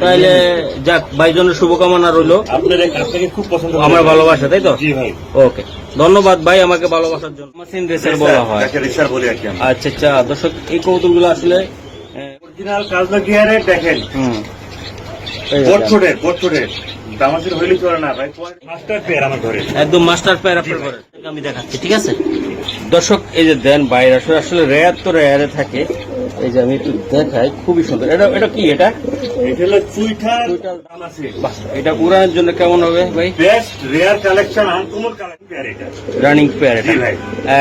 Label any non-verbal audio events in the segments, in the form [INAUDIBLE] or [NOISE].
তাহলে যাক ভাইজনের শুভকামনা রইল। আপনার আপনাকে খুব পছন্দ আমার ভালোবাসা তাই তো? জি ভাই। ওকে। ধন্যবাদ ভাই আমাকে ভালোবাসার জন্য। মাসিন রেসার বলা হয়। রেসার বলি আর কি আচ্ছা আচ্ছা। দর্শক এই কৌতুকগুলো আসলে অরিজিনাল কাজলা গিয়ারে দেখেন? হুম। এই যে বোট ছোটের বোট ছোটের দামাসির হইলে চলে না ভাই? মাস্টার পেয়ার আমার ঘরে। একদম মাস্টার প্যার আপনার ঘরে। আমি দেখাচ্ছি ঠিক আছে? দর্শক এই যে দেন বাইরে আসলে আসলে রেয়ার তো রেয়ারে থাকে। এই যে আমি একটু দেখাই খুবই সুন্দর। এটা এটা কি এটা? এটা হলো এটা উড়ানোর জন্য কেমন হবে ভাই? Best rare collection uncommon collection pair এটা। রানিং পেয়ার এটা।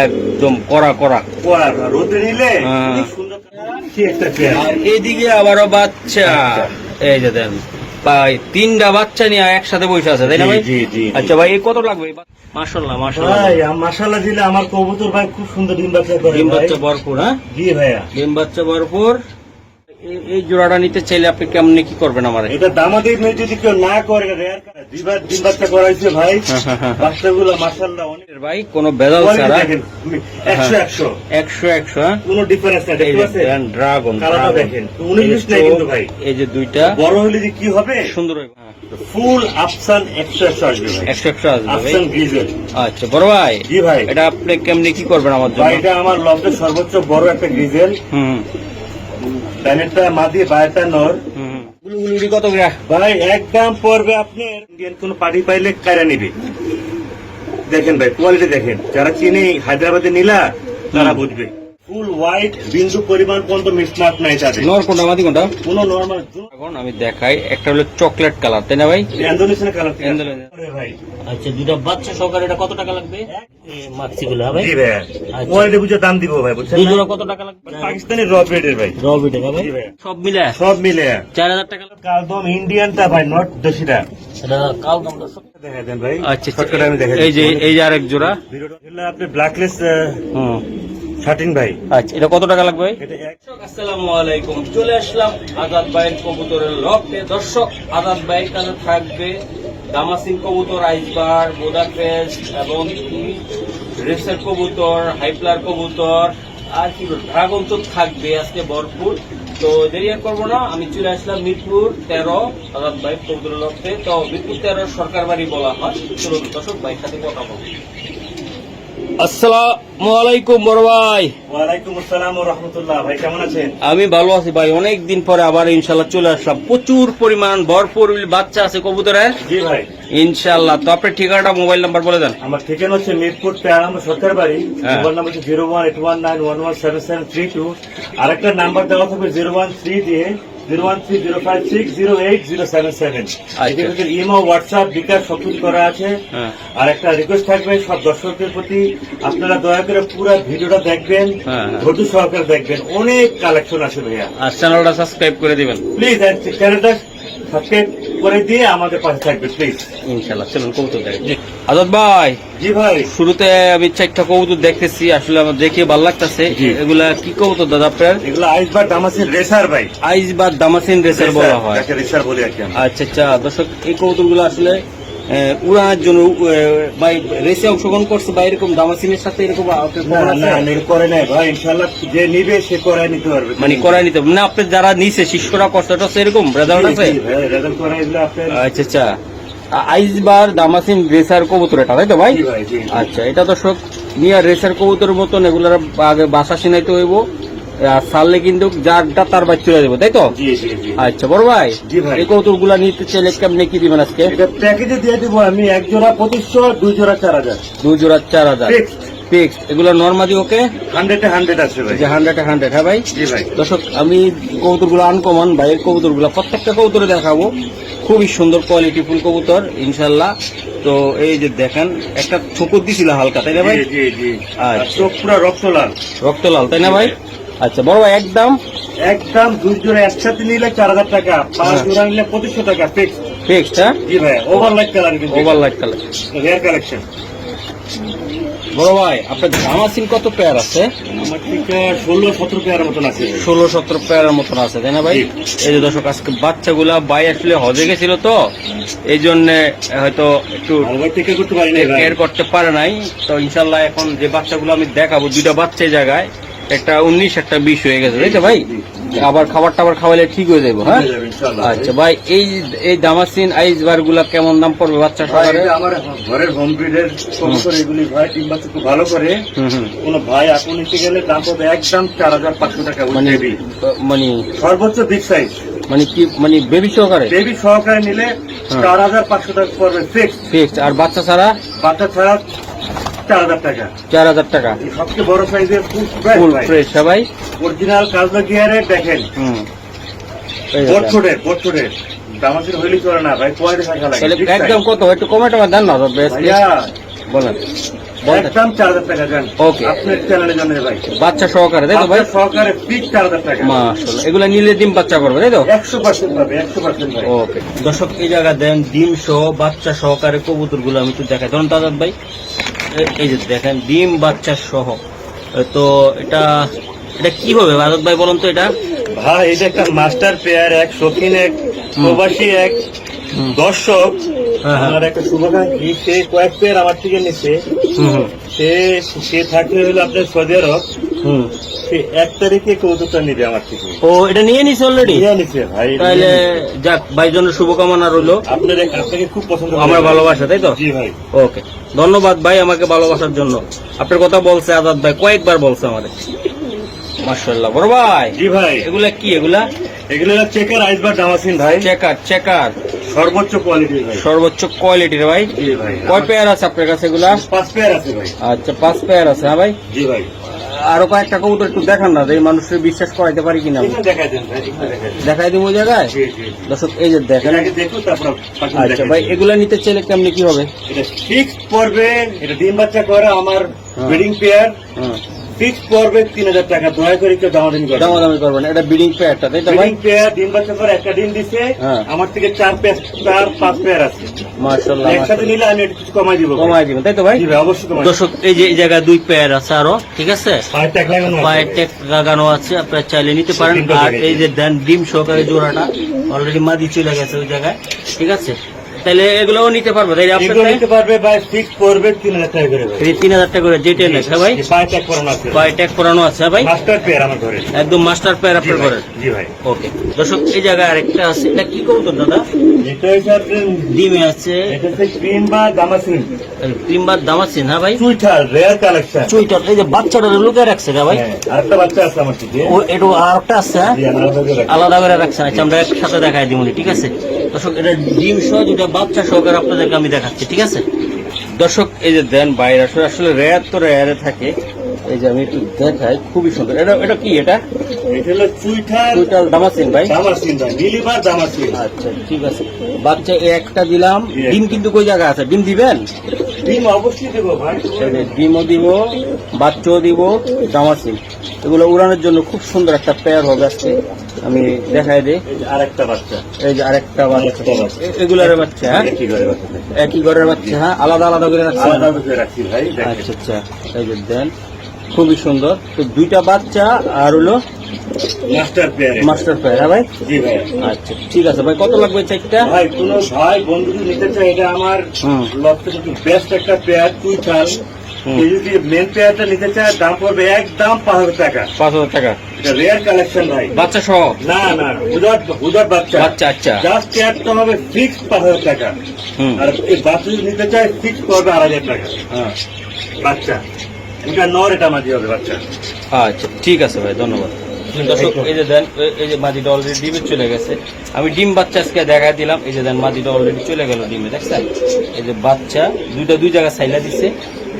একদম কড়া কড়া। পরা রোদে নিলে হ্যাঁ। সুন্দর কি একটা পেয়ার আর এইদিকে আবারও বাচ্চা এই যে দেন। ভাই তিনটা বাচ্চা নিয়ে একসাথে বসে আছে তাই না ভাই। আচ্ছা ভাই কত লাগবে? মাসাল্লাহ মাসাল্লাহ ভাই মাশাআল্লাহ দিলে আমার কবুতর ভাই খুব সুন্দর ডিম বাচ্চা করে ডিম বাচ্চা ভরপুর হ্যাঁ? জি ভাইয়া। ডিম বাচ্চা ভরপুর। এই- জোড়াটা নিতে চাইলে আপনি কেমনি কি করবেন আমার? এটা দামাদি মেয়ে যদি কেউ না করে রেয়ার ডিম বাচ্চা করাইছে ভাই। [LAUGHS] বাচ্চাগুলো মাশাআল্লাহ অনেক। ভাই কোনো বেদাল ছাড়া একশো একশো। একশো হ্যাঁ? কোনো ডিফারেন্স নাই দেখতে পাচ্ছেন? ড্রাগন কালারটা দেখেন উনিশ বিশ নাই কিন্তু ভাই। এই যে দুইটা। বড় হলে যে কি হবে? সুন্দর। হ্যাঁ, ফুল আফসান একশো একশো আসবে ভাই। আসবে ভাই। আফসান গ্রিজেল আচ্ছা বড় ভাই জি ভাই। এটা আপনি কেমনি কি করবেন আমার জন্য? ভাই এটা আমার লফটের সর্বোচ্চ বড় একটা গ্রিজেল হুম। ডানেরটা মাদি বাইরটা নর। হুম গুলগুলি কত ভাই একদম পড়বে আপনি ইন্ডিয়ান কোন পার্টি পাইলে কায়রা নিবে। দেখেন ভাই কোয়ালিটি দেখেন। যারা চিনি হায়দ্রাবাদে নিলা, তারা বুঝবে। ফুল হোয়াইট বিন্দু পরিমাণ পর্যন্ত মিসমার্ক নাই তাদের নর কোনটা মাদি কোনটা? কোন নর্মাল এখন আমি দেখাই একটা হলো চকলেট কালার তাই না ভাই? Indonesian colour Indonesian. ভাই। আচ্ছা দুটা বাচ্চা সহকারে এটা কত টাকা লাগবে? মাক্সিগুলো হবে জি ভাই। কোয়ালিটি বুঝে দাম দিব ভাই বুঝছেন কত টাকা লাগবে? পাকিস্তানি র ব্রেডের ভাই। রবি টাকা ভাই। ভাই। সব মিলে? সব মিলে। চার হাজার টাকা লাগবে। কালদম ইন্ডিয়ানটা ভাই নট দেশিটা। এটা কাল দেখা দেন ভাই। আচ্ছা আচ্ছা। এই যে এই যে আরেক জোড়া। আপনি ব্ল্যাকলেস হুম। শার্টিন ভাই। আচ্ছা এটা কত টাকা লাগবে ভাই? দর্শক আসসালামু আলাইকুম। চলে আসলাম আজাদ ভাইয়ের কবুতরের লফটে। দর্শক আজাদ ভাইয়ের কাছে থাকবে দামাসিং কবুতর আইসবার বোদা ক্রেস্ট এবং রেসের কবুতর হাইপ্লার কবুতর আর কি ড্রাগন তো থাকবে আজকে ভরপুর। তো দেরি আর করব না আমি চলে আসলাম মিরপুর তেরো আজাদ ভাই কবুতরের লফটে। তো মিরপুর তেরো সরকার বাড়ি বলা হয়। চলুন দর্শক ভাইয়ের সাথে কথা বলব আসসালামু আলাইকুম বড় ভাই। ওয়ালাইকুম আসসালাম ও রহমতুল্লাহ। ভাই কেমন আছেন? আমি ভালো আছি ভাই। অনেক দিন পরে আবার ইনশাল্লাহ চলে আসলাম। প্রচুর পরিমাণ ভরপুর বাচ্চা আছে কবুতরের। জি ভাই। ইনশাল্লাহ তো আপনার ঠিকানাটা মোবাইল নাম্বার বলে দেন। আমার ঠিকানা হচ্ছে মিরপুর পেয়ারাম সরকার বাড়ি। হ্যাঁ। মোবাইল নাম্বার হচ্ছে zero one eight one nine one one seven seven three two. আরেকটা নাম্বার দেওয়া থাকবে জিরো ওয়ান থ্রি দিয়ে zero one three zero five six zero eight zero seven seven. আচ্ছা। ইমো হোয়াটসঅ্যাপ বিকাশ সব কিছু করা আছে। হ্যাঁ। আর একটা রিকোয়েস্ট থাকবে সব দর্শকদের প্রতি। আপনারা দয়া করে পুরো ভিডিওটা দেখবেন হ্যাঁ। ধৈর্য সহকারে দেখবেন। অনেক কালেকশন আছে ভাইয়া। আর চ্যানেলটা সাবস্ক্রাইব করে দিবেন। প্লিজ চ্যানেলটা সাবস্ক্রাইব করে দিয়ে আমাদের পাশে থাকবে প্লিজ ইনশাল্লাহ চলুন কৌতুক আজাদ ভাই জি ভাই। শুরুতে আমি চারটা কৌতুক দেখতেছি আসলে আমার দেখে ভালো লাগতেছে। এগুলা কি কৌতুক দাদা আপনার? এগুলো আইসবার দামাসিন রেসার ভাই। আইস বা দামাসিন রেসার বলা হয়। রেসার বলি আর কি আমরা। আচ্ছা আচ্ছা দর্শক এই কবুতরগুলো আসলে উড়ানোর জন্য ভাই রেসে অংশগ্রহণ করছে বা এরকম দামাসিনের সাথে এরকম করে নাই ভাই ইনশাল্লাহ যে নিবে সে করাই নিতে পারবে। মানে করাই নিতে হবে। না আপনি যারা নিছে শিষ্যরা কষ্টটা সেরকম রেজাল্ট আছে? রেজাল্ট করাই আচ্ছা আচ্ছা। আইসবার দামাসিন রেসার কবুতর এটা তাই তো ভাই। আচ্ছা এটা দর্শক নিয়ে রেসার কবুতরের মতন এগুলার আগে বাসা সিনাইতে হইব। সারলে কিন্তু যারটা তার বাচ্চা চলে যাব তাই তো? আচ্ছা বড় ভাই। এই কবুতরগুলা নিতে চাইলে কেমনি কি দিবেন আজকে? প্যাকেজে দিয়ে দিব আমি এক জোড়া পঁচিশশো দুই জোড়া চার হাজার। দুই জোড়া চার হাজার। ফিক্স এগুলো নর্মাদি ওকে? হান্ড্রেডে হান্ড্রেড আছে ভাই। যে হান্ড্রেড হান্ড্রেড হ্যাঁ ভাই? ভাই। দর্শক আমি কবুতরগুলো আনকমন ভাইয়ের কবুতরগুলো প্রত্যেকটা কবুতরে দেখাবো। খুবই সুন্দর কোয়ালিটি ফুল কবুতর ইনশাল্লাহ। তো এই যে দেখেন একটা ছোকর দিছিল হালকা তাই না ভাই? আচ্ছা। চোখ পুরো লাল রক্ত লাল তাই না ভাই। আচ্ছা বড় ভাই একদম একদম দুই জোড়া একসাথে নিলে চার হাজার টাকা পাঁচ হ্যাঁ। জোড়া নিলে পঁচিশশো টাকা ফিক্সড ফিক্সড হ্যাঁ? জি ভাই ওভার লাইট কালার কিন্তু কালার হেয়ার কালেকশন বড় ভাই আপনার জামাসিন কত পেয়ার আছে? আমার ঠিক ষোলো সতেরো পেয়ারের মতন আছে। ষোলো সতেরো পেয়ারের মতন আছে তাই না ভাই? এই যে দর্শক আজকে বাচ্চাগুলা ভাই আসলে হজে গেছিল তো এই জন্য হয়তো একটু আর করতে পারি নাই ভাই। কেয়ার করতে পারে নাই। তো ইনশাল্লাহ এখন যে বাচ্চাগুলো আমি দেখাবো দুইটা বাচ্চা জায়গায় একটা উনিশ একটা বিশ হয়ে গেছে তাই তো ভাই? আবার খাবার টাবার খাওয়াইলে ঠিক হয়ে যাব হ্যাঁ। আচ্ছা ভাই এই এই দামাসিন আইস বারগুলা কেমন দাম পড়বে বাচ্চা আমার ঘরের হোম ব্রিডের এগুলি ভাই তিন বাচ্চা খুব ভালো করে। কোন ভাই গেলে দাম পড়বে একদম চার হাজার পাঁচশো টাকা মানে মানে সর্বোচ্চ বিগ সাইজ মানে কি মানে বেবি সহকারে? বেবি সহকারে নিলে। চার হাজার পাঁচশো টাকা পড়বে ফিক্স ফিক্সড আর বাচ্চা ছাড়া? বাচ্চা ছাড়া চার হাজার টাকা। চার হাজার টাকা। সবচেয়ে বড় সাইজের ফুল ফ্রেশ ভাই। অরিজিনাল কাজলা দেখেন। হুম। এই যে বোট দেন। ছোটে বোট ছোটে দামাসির হইলে চলে না ভাই কোয়ালিটি থাকা লাগে তাহলে big size। একদম কত একটু কমে টমে দেন না বলেন। বলেন। একদম চার হাজার টাকা দেন। Okay. আপনার চ্যানেলের জন্য ভাই। বাচ্চা সহকারে তাই তো ভাই? সহকারে ফিক্স চার হাজার টাকা। মাশাআল্লাহ এগুলা নিলে ডিম বাচ্চা করবে তাই তো? একশো পার্সেন্ট পাবে একশো পার্সেন্ট ভাই। ওকে দর্শক এই জায়গা দেন ডিম সহ বাচ্চা সহকারে কবুতরগুলো আমি একটু দেখাই। ধরুন দাদাত ভাই এই যে দেখেন ডিম বাচ্চা সহ। তো এটা এটা কি হবে ভারত ভাই বলুন তো এটা। ভাই এটা একটা মাস্টার পেয়ার এক শৌখিন এক প্রবাসী এক দর্শক। হ্যাঁ, হ্যাঁ। আমার একটা শুভাকাঙ্ক্ষী সে কয়েক পেয়ার আমার থেকে নিচ্ছে সে সে থাকলে হলো আপনার সৌদি আরব। হুম। সে এক তারিখে কৌতুকটা নিবে আমার থেকে। ও এটা নিয়ে নিস অলরেডি নিয়ে নিছে ভাই তাহলে যাক ভাইজনের শুভকামনা রইল। আপনার আপনাকে খুব পছন্দ আমার ভালোবাসা তাই তো? জি ভাই। ওকে। ধন্যবাদ ভাই আমাকে ভালোবাসার জন্য। আপনার কথা বলছে আজাদ ভাই কয়েকবার বলছে আমাদের মার্শাল্লাহ বড় ভাই। জি ভাই। এগুলা কি এগুলা? এগুলো চেকার আইসবার ডামাসিন ভাই। চেকার চেকার সর্বোচ্চ কোয়ালিটি ভাই। সর্বোচ্চ কোয়ালিটির ভাই। জি ভাই। কয় পেয়ার আছে আপনার কাছে এগুলা? পাঁচ পেয়ার আছে ভাই। আচ্ছা পাঁচ পেয়ার আছে হ্যাঁ ভাই? জি ভাই। আরও কয়েকটা কবুতর একটু দেখান না যে এই মানুষের বিশ্বাস করাইতে পারি কিনা? দেখাই দিব ওই জায়গায়? দর্শক এই যে দেখেন। আচ্ছা ভাই এগুলা নিতে চাইলে কেমনি কি হবে? এটা ফিক্স পড়বে এটা ডিম বাচ্চা করে আমার হ্যাঁ। Breeding pair. হুম ফিক্স পড়বে তিন হাজার টাকা দয়া করে কেউ দামাদামি করে দামাদামি করবেন এটা বিডিং পেয়ারটা তাই ব্রিডিং পেয়ার ডিম বাচ্চা করে একটা ডিম দিছে হ্যাঁ। আমার থেকে চার পেয়ার চার পাঁচ পেয়ার আছে। একসাথে নিলে আমি একটু কিছু কমাই দিব। কমাই দিবেন তাই তো ভাই? অবশ্যই কমাই দর্শক এই যে এই জায়গায় দুই পেয়ার আছে আরও ঠিক আছে। পায়ের টেক লাগানো আছে। আপনারা চাইলে নিতে পারেন। আর এই যে দেন ডিম সহকারে জোড়াটা অলরেডি মাদি চলে গেছে ওই জায়গায় ঠিক আছে? তাহলে এগুলোও নিতে পারব। তাই এগুলো নিতে পারবে ভাই ফিক্স তিন হাজার টাকা করে ভাই। এই তিন হাজার টাকা করে যেটা হ্যাঁ ভাই? করানো আছে। পায়ে ট্যাগ করানো আছে হ্যাঁ ভাই? মাস্টার পেয়ার আমার ঘরে। একদম মাস্টার পেয়ার আপনার করেন জি ভাই। ওকে দর্শক এই জায়গায় আরেকটা আছে। এটা কি কবুতর দাদা? এটা হচ্ছে আপনার ডিমে আছে। এটা হচ্ছে ক্রিম বা দামাসিন ক্রিমবার দাম আছে না ভাই? রেয়ার কালেকশন চুইটার এই যে বাচ্চাটা লুকে রাখছে না ভাই? হ্যাঁ, আরেকটা বাচ্চা আছে আমার ও একটু আর একটা আছে। হ্যাঁ? আলাদা করে রাখি। আলাদা করে রাখছেন আচ্ছা আমরা একসাথে দেখাই দিব ঠিক আছে? দর্শক এটা ডিম সহ দুটা বাচ্চা সহকারে আপনাদেরকে আমি দেখাচ্ছি ঠিক আছে? দর্শক এই যে দেন বাইরে আসলে আসলে রেয়ার তো রেয়ারে থাকে। এই যে আমি একটু দেখাই খুবই সুন্দর। এটা এটা কি এটা? এটা হলো দামাসিন ভাই। দামাসিন ভাই নীলিবার দামাসিন। আচ্ছা ঠিক আছে। বাচ্চা একটা দিলাম। ডিম কিন্তু কই জায়গা আছে? ডিম দিবেন? ডিম অবশ্যই দেবো ডিমও দিব বাচ্চাও দিব দামাসিন এগুলো উড়ানোর জন্য খুব সুন্দর একটা পেয়ার হবে আজকে। আমি দেখাই দিই। আরেকটা বাচ্চা। এই যে আরেকটা বাচ্চা। এগুলার বাচ্চা হ্যাঁ? একই ঘরের বাচ্চা। হ্যাঁ? আলাদা আলাদা করে রাখছেন? আলাদা করে রাখছি ভাই আচ্ছা আচ্ছা। এই যে দেন খুবই সুন্দর। তো দুইটা বাচ্চা আর হলো মাস্টার মাস্টার হ্যাঁ ভাই? জি ভাই। আচ্ছা ঠিক আছে ভাই কত লাগবে ভাই কোন ভাই বন্ধু নিতে চায় এটা আমার লক্ষ্য কিন্তু বেস্ট একটা পেয়ার তুই চাল। যদি মেন নিতে চায় দাম পড়বে একদম পাঁচ হাজার টাকা। পাঁচ হাজার টাকা? এটা রেয়ার কালেকশন ভাই। বাচ্চা সহ? না না বাচ্চা। বাচ্চা আচ্ছা। জাস্ট হবে ফিক্স পাঁচ হাজার টাকা। আর এই বাচ্চা যদি নিতে চায় ফিক্স পড়বে আড়াই হাজার টাকা। হ্যাঁ। বাচ্চা। এটা নর এটা মাঝি হবে বাচ্চা। আচ্ছা ঠিক আছে ভাই ধন্যবাদ। দর্শক এই যে দেন এই যে মাদিটা অলরেডি ডিমে চলে গেছে। আমি ডিম বাচ্চা আজকে দেখা দিলাম। এই যে দেন মাদিটা অলরেডি চলে গেল ডিমে দেখছেন? এই যে বাচ্চা দুইটা দুই জায়গায় সাইলা দিছে।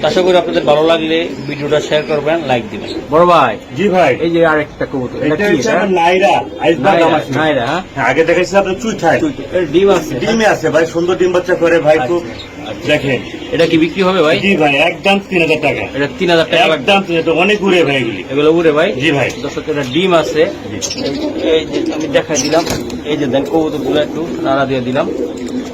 আশা করি আপনাদের ভালো লাগলে ভিডিওটা শেয়ার করবেন লাইক দিবেন। বড় ভাই জি ভাই। এই যে আরেকটা কবুতর এটা কি নাইরা নাইরা, হ্যাঁ? হ্যাঁ, আগে দেখেছি চুই খায় ডিম আছে হ্যাঁ? ডিমে আছে ভাই সুন্দর ডিম বাচ্চা করে ভাই খুব আচ্ছা, দেখেন। এটা কি বিক্রি হবে ভাই? জি ভাই একদম তিন হাজার টাকা। এটা তিন হাজার টাকা একদম অনেক ঘুরে ভাই এগুলি। এগুলো উড়ে ভাই? জি ভাই। দর্শক এটা ডিম আছে। এই- যে আমি দেখাই দিলাম। এই যে দেন একটু নাড়া দিয়ে দিলাম।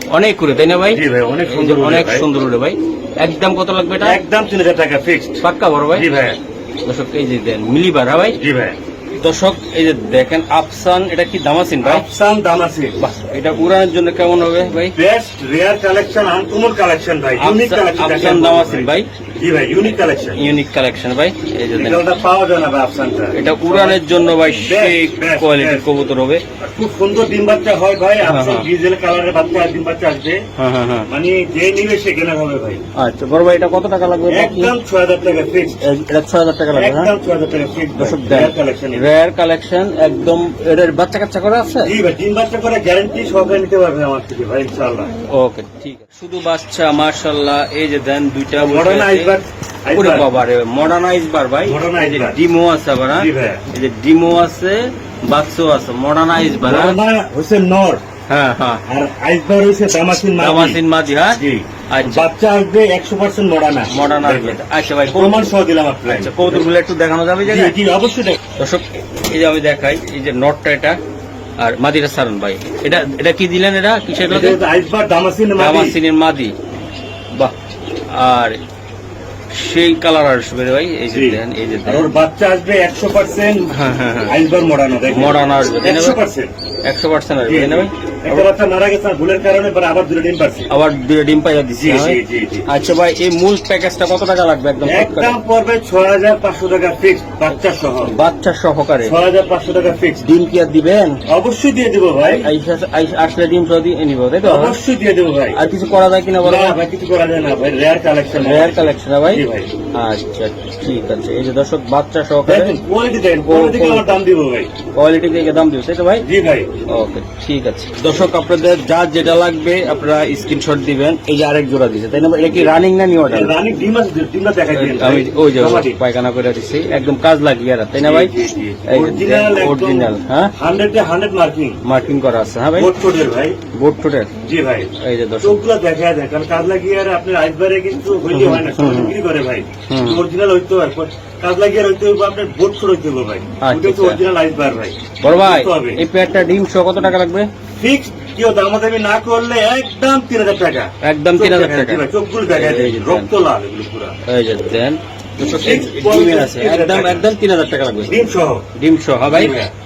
অনেক করে তাই না ভাই? জি ভাই অনেক সুন্দর অনেক সুন্দর উড়ে ভাই। একদম কত লাগবে এটা? একদম তিন হাজার টাকা ফিক্সড পাক্কা বড় ভাই? জি ভাই। দর্শক এই যে দেন মিলিবার ভাই। জি ভাই। দর্শক এই যে দেখেন আফসান এটা কি দামাসিন ভাই? আফসান দামাসিন। বাহ এটা উড়ানোর জন্য কেমন হবে ভাই? Best rare collection uncommon collection ভাই। ইউনিক কালেকশন আফসান দামাসিন ভাই। জি ভাই? ইউনিক কালেকশন ইউনিক কালেকশন ভাই। এই যে দেন। এটা পাওয়া যায় না ভাই আফসানটা এটা উড়ানের জন্য ভাই সেই কোয়ালিটির কবুতর হবে। খুব সুন্দর ডিম বাচ্চা হয় ভাই। আফসান হ্যাঁ। ডিজেল কালারের বাচ্চা ডিম বাচ্চা আসবে। হ্যাঁ মানে যে নিবে সে কেনা হবে ভাই। আচ্ছা বড় ভাই এটা কত টাকা লাগবে? একদম ছয় হাজার টাকা ফিক্স এটা ছয় হাজার টাকা লাগবে একদম ছয় হাজার টাকা ফিক্স দর্শক দেন কালেকশন রেয়ার কালেকশন একদম এটার বাচ্চা কাচ্চা করে আছে? জি ভাই ডিম বাচ্চা করে গ্যারান্টি সহকারে নিতে পারবে আমার থেকে ভাই ইনশাআল্লাহ। ওকে ঠিক আছে। শুধু বাচ্চা মাশাল্লাহ এই যে দেন দুইটা মডার্ন আইসবার ওরে বাবা রে মডার্নাইজ বার ভাই। যে ডিমো আছে আবার হ্যাঁ? জি। এই যে ডিমো আছে বাক্সো আছে মডার্নাইজ বার হ্যাঁ? নর। হ্যাঁ হ্যাঁ। আর আইসবার হয়েছে দামাসিন মাদি দামাসিন মাদি হ্যাঁ? জি। আচ্ছা। বাচ্চা আসবে একশো পার্সেন্ট মডার্না মডার্ন আসবে আচ্ছা ভাই প্রমাণ সহ দিলাম আপনার আচ্ছা কৌতুক একটু দেখানো যাবে জি অবশ্যই দর্শক এই যে আমি দেখাই এই যে নটটা এটা আর মাদিটা সারন ভাই। এটা এটা কি দিলেন এটা কিসের দামাসিনের মাদি। বাহ। আর সেই কালার আসবে ভাই এই যে। দেন এই যে ওর বাচ্চা আসবে একশো পার্সেন্ট হ্যাঁ হ্যাঁ হ্যাঁ। মডার্না দেখেন। মডার্ন আসবে একশো পার্সেন্ট একশো পার্সেন্ট আসবে না ভাই। একটা বাচ্চা মারা গেছে আর ভুলের কারণে পরে আবার দুটো ডিম পাচ্ছে আবার দুটো ডিম পাইয়া দিচ্ছি জি, হ্যাঁ। আচ্ছা ভাই এই মূল প্যাকেজটা কত টাকা লাগবে একদম একদম পড়বে ছয় হাজার পাঁচশো টাকা ফিক্স বাচ্চা সহ। বাচ্চা সহকারে। ছয় হাজার পাঁচশো টাকা ফিক্স ডিম কি আর দিবেন? অবশ্যই দিয়ে দেবো ভাই। আইসা- আইসা- আসলে ডিম সহ দিয়ে নিব তাই তো? অবশ্যই দিয়ে দেবো ভাই। আর কিছু করা যায় কিনা বলো ভাই কিছু করা যায় না ভাই রেয়ার কালেকশন রেয়ার কালেকশন ভাই? আচ্ছা ঠিক আছে। এই যে দর্শক বাচ্চা সহকারে কোয়ালিটি দেখেন কোয়ালিটি দাম দিব ভাই। কোয়ালিটি দেখে দাম দিও তাই তো ভাই? জি ভাই। ওকে ঠিক আছে। দর্শক আপনাদের যা যেটা লাগবে আপনারা স্ক্রিনশট দিবেন। এই যে আরেক জোড়া দিছে তাই না এটা কি রানিং না নিউ অর্ডার রানী ডিম আছে ডিমটা দেখাই দিন আমি ওই যে পায়খানা করে দিচ্ছি একদম কাজ লাগবে আর তাই না ভাই? অরিজিনাল অরিজিনাল হ্যাঁ? হান্ড্রেড হান্ড্রেড মার্কিং মার্কিং করা আছে হ্যাঁ ভাই? বোট টোটের ভাই। বোর্ড টোটেল জি ভাই। এই যে দর্শক। চোখগুলো দেখা যায় কারণ কাজ লাগিয়ে আর আপনার আইসবারে কিন্তু হইলে হয় না বিক্রি করে ভাই। অরিজিনাল হইতে হয় কাজ লাগিয়ে আর হইতে হবে আপনার বোট ছোট হইতে হবে ভাই। ওটা আচ্ছা। অরিজিনাল আইসবার ভাই। বড় ভাই এই পেয়ারটা ডিম সহ কত টাকা লাগবে? ফিক্স কেউ দামাদামি না করলে একদম তিন হাজার টাকা। একদম তিন হাজার টাকা। চোখগুলো দেখা যায় রক্ত লাল এগুলো পুরা। দেন। একদম একদম তিন হাজার টাকা লাগবে। ডিম সহ। ডিম সহ ভাই।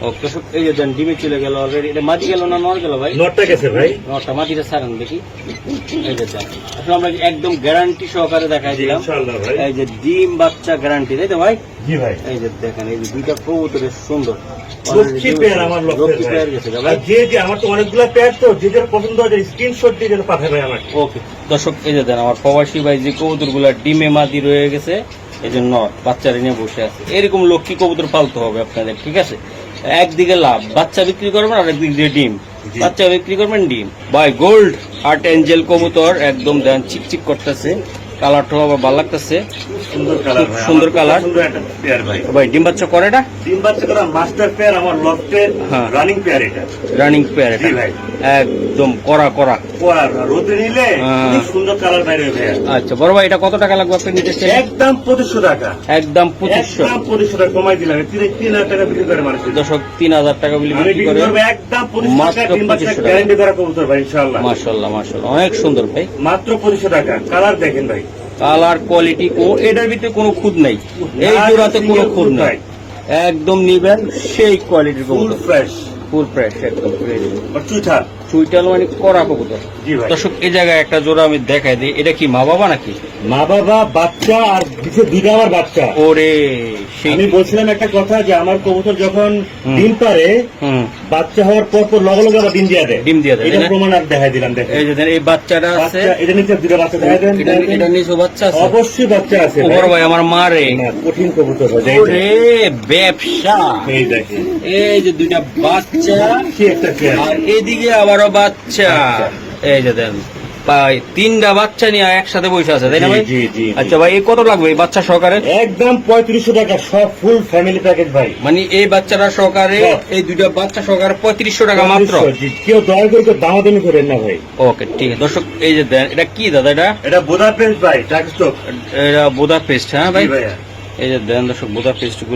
ওকে এই যে দেন ডিমে চলে গেল অলরেডি এটা মাটি গেল না নর গেল ভাই? নটটা গেছে ভাই। নটা মাটিটা সারান দেখি। এই যে আসলে আমরা একদম গ্যারান্টি সহকারে দেখাই দিলাম। এই যে ডিম বাচ্চা গ্যারান্টি তাই তো ভাই? জি ভাই। এই যে দেখেন এই যে দুইটা সুন্দর। লক্ষ্মী পেয়ার আমার লক্ষ্মী পেয়ার গেছে ভাই। যে যে আমার তো অনেকগুলো পেয়ার তো যে পছন্দ হয় স্ক্রিনশট দিয়ে যেন পাঠাবে আমাকে। ওকে দর্শক এই যে দেন আমার প্রবাসী ভাই যে কবুতরগুলা ডিমে মাদি রয়ে গেছে এই জন্য বাচ্চারা নিয়ে বসে আছে। এরকম লক্ষ্মী কবুতর পালতে হবে আপনাদের ঠিক আছে? একদিকে লাভ বাচ্চা বিক্রি করবেন আর একদিক দিয়ে ডিম। বাচ্চা বিক্রি করবেন ডিম। বাই গোল্ড আর্ট এঞ্জেল কবুতর একদম দেন চিকচিক করতেছে কালারটাও আবার ভালো লাগতেছে। সুন্দর কালার সুন্দর কালার। সুন্দর একটা পেয়ার ভাই। ভাই ডিম বাচ্চা করে না তিন বাচ্চা করা মাস্টার পেয়ার আমার লফটের। রানিং পেয়ার এটা। রানিং পেয়ার জি ভাই। একদম করা করা আর রোদে নিলে। সুন্দর কালার বাইরে ভাইয়া আচ্ছা বড় ভাই এটা কত টাকা লাগবে আপনি নিতে চাই? একদম পঁচিশশো টাকা। একদম পঁচিশশো। একদম পঁচিশশো টাকা কমাই দিলাম। তিন তিন হাজার টাকা বিক্রি করে মানুষ দর্শক তিন হাজার টাকা বিক্রি বিক্রি করে একদম পঁচিশশো মাত্র টাকা তিন বাচ্চা গ্যারান্টি করা কবুতর ভাই ইনশাল্লাহ মার্শাল্লাহ মার্শাল্লাহ অনেক সুন্দর ভাই। মাত্র পঁচিশশো টাকা। কালার দেখেন ভাই। কালার কোয়ালিটি ও এটার ভিতরে কোনো খুদ নাই। এই জোড়াতে কোনো খুদ নাই। একদম নিবেন সেই কোয়ালিটির ফুল ফ্রেশ ফুল ফ্রেশ একদম ফ্রেশ চুইটাল মানে করা কবুতর। দর্শক এই জায়গায় একটা জোড়া আমি দেখাই দিই। এটা কি মা বাবা নাকি? মা বাবা বাচ্চা আর দিচ্ছে দুইটা আমার বাচ্চা। ওরে আমি বলছিলাম একটা কথা যে আমার কবুতর যখন ডিম পারে বাচ্চা হওয়ার পর পর লগে লগে আবার ডিম দিয়ে দেয়। ডিম দিয়ে দেয়, এটা প্রমাণ আর দেখাই দিলাম দেখেন। এই যে এই বাচ্চাটা আছে। এটা নিচে দুটো বাচ্চা দেখা দেন এটা নিচে বাচ্চা আছে। অবশ্যই বাচ্চা আছে ও বড় ভাই আমার মা রে। কঠিন কবুতর হয় ওরে ব্যবসা। এই দেখেন। এই যে দুইটা বাচ্চা। কি একটা আর এদিকে আবারও বাচ্চা। আচ্ছা। এই যে দেন ভাই তিনটা বাচ্চা নিয়ে একসাথে বসে আছে তাই না ভাই। আচ্ছা ভাই এই কত লাগবে এই বাচ্চা সহকারে? একদম পঁয়ত্রিশশো টাকা সব ফুল ফ্যামিলি প্যাকেজ ভাই। মানে এই বাচ্চারা সহকারে এই দুইটা বাচ্চা সহকারে পঁয়ত্রিশশো টাকা মাত্র? কেউ দয়া করে কেউ দামাদামি করেন না ভাই। ওকে ঠিক আছে। দর্শক এই যে দেন এটা কি দাদা এটা? এটা বোধা পেস্ট ভাই এটা বোদা পেস্ট হ্যাঁ ভাই? এই যে দেন দর্শক বোদা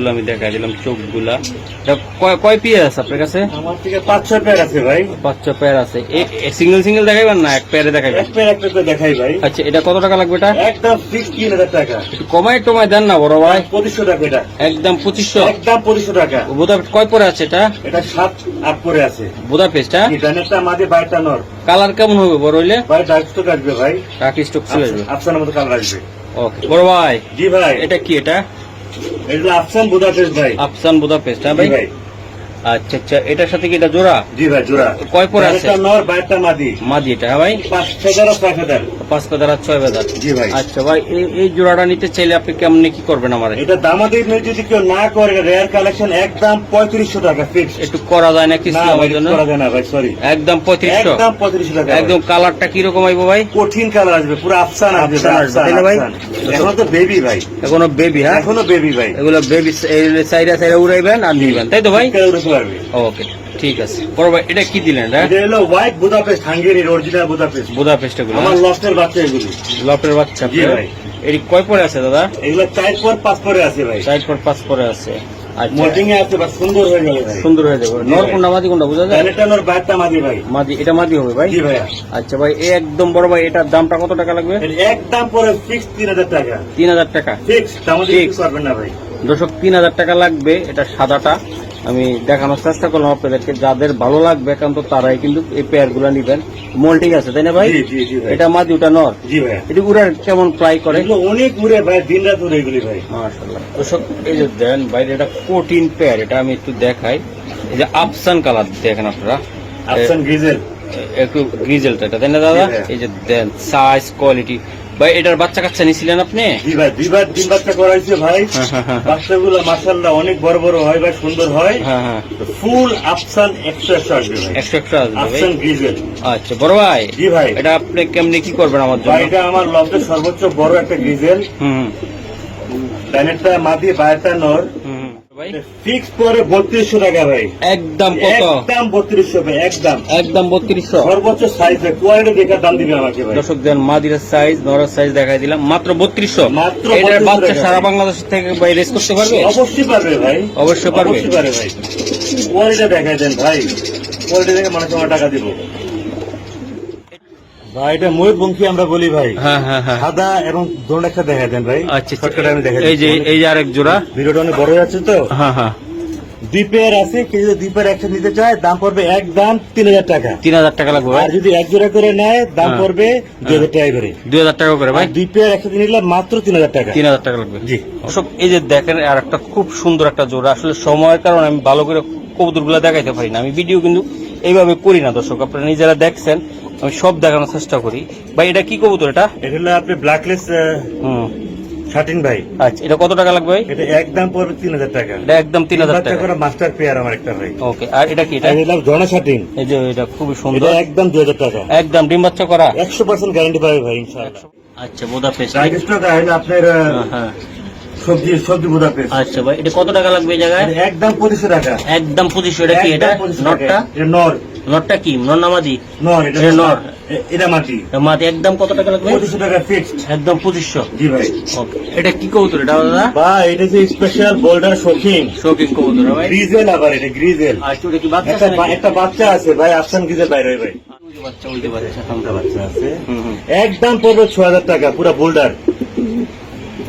আমি দেখা দিলাম কয়- আছে আপনার কাছে? আমার থেকে পাঁচ ছয় পেয়ার আছে ভাই। বাচ্চা পেয়ার আছে। সিঙ্গেল সিঙ্গেল দেখাইবেন না এক পেয়ারে দেখাইবেন? এক পেয়ার এক পেয়ার দেখাই ভাই। আচ্ছা এটা কত টাকা লাগবে এটা? একদম ফিক্স তিন হাজার টাকা। একটু কমায় টমায় দেন না বড় ভাই। পঁচিশশো টাকা এটা। একদম পঁচিশশো। একদম পঁচিশশো টাকা। বোদা কয় পরে আছে এটা? এটা সাত আট করে আছে। বোদা পেস্ট হ্যাঁ মাঝে বাইরটা নর। কালার কেমন হবে বড় হইলে? ভাই ডাকস্টক আসবে ভাই। স্টক চলে আসবে। আফসানের মতো কালার আসবে। ওকে বড় ভাই। জি ভাই। এটা কি এটা? এটা আফসান বুদাপেস্ট ভাই। আফসান বুদাপেস্ট হ্যাঁ ভাই? আচ্ছা আচ্ছা এটার সাথে কি এটা জোড়া? জি ভাই জোড়া। কয় পরে আছে? নর বাইরটা মাদি। মাদি এটা হ্যাঁ ভাই? পাঁচ হাজার ছয় হাজার। পাঁচ হাজার আর ছয় হাজার জি ভাই। আচ্ছা ভাই এই- জোড়াটা নিতে চাইলে আপনি কেমনি কি করবেন আমার? এটা দামাদি যদি কেউ না করে রেয়ার কালেকশন একদম পঁয়ত্রিশশো টাকা ফিক্স একটু করা যায় না কিছু না ভাই আমার জন্য? করা যায় না ভাই সরি একদম পঁয়ত্রিশশো। একদম পঁয়ত্রিশশো টাকা একদম কালারটা কীরকম আইবো ভাই? কঠিন কালার আসবে পুরো আফসান আসবে তাই না ভাই? এখনও তো বেবি ভাই। এখনও বেবি হ্যাঁ? এখনও বেবি ভাই। এগুলো বেবি সাইডে সাইডে উড়াইবেন আর নিবেন তাই তো ভাই? কেউ পারবে ওকে ঠিক আছে। বড় ভাই এটা কি দিলেন এটা এটা হলো হোয়াইট বুদাপেস্ট হাঙ্গেরির অরিজিনাল বুদাপেস্ট বুদাপেস্টগুলো আমার লস্টের বাচ্চা এগুলি। লপের বাচ্চা জি ভাই। এটি কয় পরে আছে দাদা? এগুলো চার পর পাঁচ পরে আছে ভাই। সাইড পর পাঁচ পরে আছে। আচ্ছা। মোটিং এ আছে সুন্দর হয়ে যাবে ভাই। সুন্দর হয়ে যাবে। নর কোনটা মাদি কোনটা বোঝা যায়? প্যানেটানোর বাইরটা মাদি ভাই। মাদি এটা মাদি হবে ভাই? জি আচ্ছা ভাই এই একদম বড় ভাই এটার দামটা কত টাকা লাগবে? একদম পরে ফিক্স তিন হাজার টাকা। তিন হাজার টাকা। ফিক্স আমাদের Fix। কিছু না ভাই। দর্শক তিন হাজার টাকা লাগবে এটা সাদাটা। আমি দেখানোর চেষ্টা করলাম আপনাদেরকে। যাদের ভালো লাগবে একান্ত তারাই কিন্তু এই পেয়ারগুলা নিবেন। মল ঠিক আছে তাই না ভাই? ভাই। এটা মাদি ওটা নর? এটি উড়ার কেমন ফ্লাই করে? অনেক উড়ে ভাই দিন রাত উড়ে এগুলি ভাই। মাশাআল্লাহ। দর্শক এই যে দেন বাইরে এটা কোটিন পেয়ার এটা আমি একটু দেখাই। এই যে আফসান কালার দেখেন আপনারা। আফসান গ্রিজেল একটু গ্রিজেলটা এটা তাই না দাদা? এই যে দেন সাইজ কোয়ালিটি ভাই এটার বাচ্চা কাচ্চা নিছিলেন আপনি? জি ভাই দুইবার তিন বাচ্চা করাইছে ভাই। বাচ্চাগুলো মাসাল্লাহ অনেক বড় বড় হয় ভাই সুন্দর হয়। হ্যাঁ হ্যাঁ। ফুল আফসান একশো একশো আসবে ভাই। একশো একশো আসবে আফসান গ্রিজেল আচ্ছা বড় ভাই জি ভাই। এটা আপনি কেমনি কি করবেন আমার জন্য? এটা আমার লব্ধের সর্বোচ্চ বড় একটা গ্রিজেল হুম। ডাইনেরটা মাদি বায়তা নর। ভাই? ফিক্স পরে বত্রিশশো টাকা ভাই। একদম কত? একদম বত্রিশশো ভাই একদম। একদম বত্রিশশো। সর্বোচ্চ সাইজ কোয়ালিটি দেখে দাম দিবে আমাকে ভাই। দর্শক দেন মাদিরের সাইজ নরের সাইজ দেখাই দিলাম মাত্র বত্রিশশো। মাত্র এটার বাচ্চা সারা বাংলাদেশ থেকে ভাই রেস করতে পারবে? অবশ্যই পারবে ভাই। অবশ্যই পারবে। অবশ্যই পারবে ভাই। কোয়ালিটি দেখাই দেন ভাই। কোয়ালিটি দেখে মানুষ আমার টাকা দিব। ভাই এটা ময়ূরপঙ্খী আমরা বলি ভাই। হ্যাঁ হ্যাঁ হ্যাঁ। সাদা এবং দোন একটা দেখা দেন ভাই। আচ্ছা আচ্ছা। আমি দেখা এই যে এই যে আরেক জোড়া। ভিডিওটা অনেক বড় যাচ্ছে তো। হ্যাঁ হ্যাঁ। দুই পেয়ার আছে কেউ যদি দুই পেয়ার একসাথে নিতে চায় দাম পড়বে এক দাম তিন হাজার টাকা। তিন হাজার টাকা লাগবে আর যদি এক জোড়া করে নেয় দাম। পড়বে দুই হাজার টাকা করে। দুই হাজার টাকা করে ভাই। দুই পেয়ার একসাথে নিলে মাত্র তিন হাজার টাকা। তিন হাজার টাকা লাগবে। জি। এই যে দেখেন আর একটা খুব সুন্দর একটা জোড়া। আসলে সময়ের কারণে আমি ভালো করে কবুতরগুলা দেখাইতে পারি না। আমি ভিডিও কিন্তু এইভাবে করি না দর্শক। আপনারা নিজেরা দেখছেন। আমি সব দেখানোর চেষ্টা করি। ভাই এটা কি কবুতর এটা? এটা হলো আপনি ব্ল্যাকলেস হুম। শার্টিন ভাই। আচ্ছা এটা কত টাকা লাগবে ভাই? এটা একদম পড়বে তিন হাজার টাকা। এটা একদম তিন হাজার টাকা। করা মাস্টার পেয়ার আমার একটা ভাই। ওকে আর এটা কি? এটা এটা জনা শার্টিন এই যে এটা খুবই এটা একদম দুই হাজার টাকা। একদম ডিম বাচ্চা করা। একশো পার্সেন্ট গ্যারান্টি পাবে ভাই ইনশাআল্লাহ। আচ্ছা বোদা পেস্ট টাকা হলো আপনার হ্যাঁ। সবজি সবজি পেস্ট আচ্ছা ভাই এটা কত টাকা লাগবে এই জায়গায়? একদম পঁচিশশো টাকা। একদম পঁচিশশো এটা কি এটা? একদম 2500 নটটা এটা নর। নটটা কি? নর নামাদি নর এটা নর। এটা মাটি। মাদি একদম কত টাকা লাগবে? পঁচিশশো টাকা ফিক্সড একদম পঁচিশশো। জি ভাই। ওকে। এটা কি কবুতর এটা দাদা? বা এটা যে স্পেশাল বোল্ডার শৌখিন। শৌকিং কবুতর ভাই। গ্রিজেল আবার এটা গ্রিজেল আর কি বাচ্চা আছে একটা বাচ্চা আছে ভাই গ্রিজেল বাইরে ভাই। বাচ্চা ওই যে বাচ্চা আছে। একদম পড়বে ছ হাজার টাকা পুরো বোল্ডার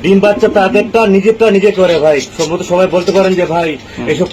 ডিম বাচ্চা তাদেরটা নিজেরটা নিজে করে ভাই। সম্ভবত সবাই বলতে পারেন যে ভাই এসব